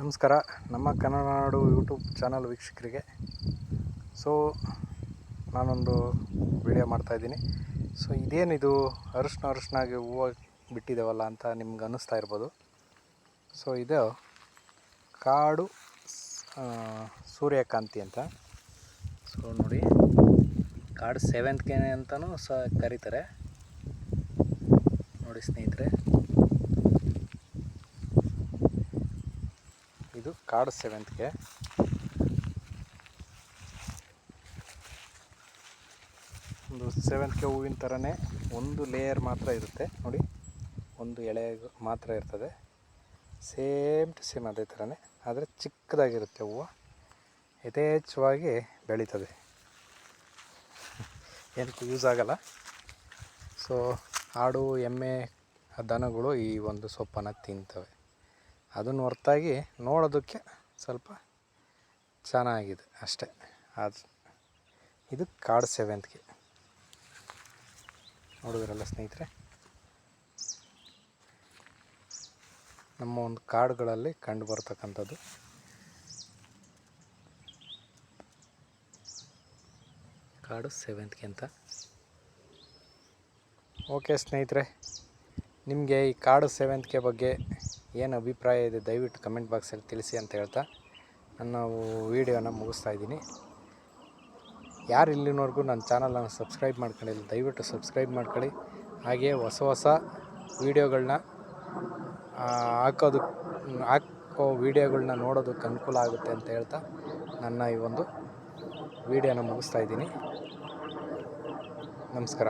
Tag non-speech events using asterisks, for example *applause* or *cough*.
ನಮಸ್ಕಾರ. ನಮ್ಮ ಕನ್ನಡ ನಾಡು YouTube channel ವೀಕ್ಷಕರಿಗೆ. ಸೊ ನಾನೊಂದು ವಿಡಿಯೋ ಮಾಡ್ತಾಯಿದ್ದೀನಿ ಸೊ ಇದೇನಿದು ಅರಿಶಿನ ಅರಿಶಿನಾಗಿ ಹೂವು ಬಿಟ್ಟಿದ್ದೇವಲ್ಲ ಅಂತ ನಿಮ್ಗೆ ಅನ್ನಿಸ್ತಾ ಇರ್ಬೋದು. ಸೊ ಇದು ಕಾಡು ಸೂರ್ಯಕಾಂತಿ ಅಂತ. ಸೊ ನೋಡಿ, ಕಾಡು ಸೆವೆಂತ್ಗೆ ಅಂತಲೂ ಸಹ ಕರೀತಾರೆ. ನೋಡಿ ಸ್ನೇಹಿತರೆ. ಇದು ಕಾಡು ಸೆವೆಂತ್ಗೆ. ಒಂದು ಸೆವೆಂತ್ಗೆ ಹೂವಿನ ಥರನೇ ಒಂದು ಲೇಯರ್ ಮಾತ್ರ ಇರುತ್ತೆ. ನೋಡಿ, ಒಂದು ಎಳೆ ಮಾತ್ರ ಇರ್ತದೆ. ಸೇಮ್ ಟು ಸೇಮ್ ಅದೇ ಥರನೇ ಆದರೆ ಚಿಕ್ಕದಾಗಿರುತ್ತೆ ಹೂವು. ಯಥೇಚ್ಛವಾಗಿ ಬೆಳೀತದೆ. *laughs* ಏನಕ್ಕೂ ಯೂಸ್ ಆಗಲ್ಲ. ಸೊ ಆಡು, ಎಮ್ಮೆ, ದನಗಳು ಈ ಒಂದು ಸೊಪ್ಪನ್ನು ತಿಂತವೆ. ಅದನ್ನು ಹೊರತಾಗಿ ನೋಡೋದಕ್ಕೆ ಸ್ವಲ್ಪ ಚೆನ್ನಾಗಿದೆ ಅಷ್ಟೇ. ಅದು ಇದು ಕಾಡು ಸೆವೆಂತ್ಗೆ. ನೋಡಿದ್ರಲ್ಲ ಸ್ನೇಹಿತರೆ? ನಮ್ಮ ಒಂದು ಕಾಡುಗಳಲ್ಲಿ ಕಂಡು ಬರ್ತಕ್ಕಂಥದ್ದು. ಕಾಡು ಸೆವೆಂತ್ಗೆ ಅಂತ. ಓಕೆ ಸ್ನೇಹಿತರೆ, ನಿಮಗೆ ಈ ಕಾಡು ಸೆವೆಂತ್ಗೆ ಬಗ್ಗೆ ಏನು ಅಭಿಪ್ರಾಯ ಇದೆ ದಯವಿಟ್ಟು ಕಮೆಂಟ್ ಬಾಕ್ಸಲ್ಲಿ ತಿಳಿಸಿ ಅಂತ ಹೇಳ್ತಾ ನನ್ನ ವೀಡಿಯೋನ ಮುಗಿಸ್ತಾ ಇದ್ದೀನಿ. ಯಾರು ಇಲ್ಲಿನವರೆಗೂ ನನ್ನ ಚಾನಲನ್ನು ಸಬ್ಸ್ಕ್ರೈಬ್ ಮಾಡ್ಕೊಂಡಿಲ್ಲ, ದಯವಿಟ್ಟು ಸಬ್ಸ್ಕ್ರೈಬ್ ಮಾಡ್ಕೊಳ್ಳಿ. ಹಾಗೆ ಹೊಸ ಹೊಸ ವೀಡಿಯೋಗಳನ್ನ ಹಾಕೋದು, ಹಾಕೋ ವೀಡಿಯೋಗಳನ್ನ ನೋಡೋದಕ್ಕೆ ಅನುಕೂಲ ಆಗುತ್ತೆ ಅಂತ ಹೇಳ್ತಾ ನನ್ನ ಈ ಒಂದು ವೀಡಿಯೋನ ಮುಗಿಸ್ತಾ ಇದ್ದೀನಿ. ನಮಸ್ಕಾರ.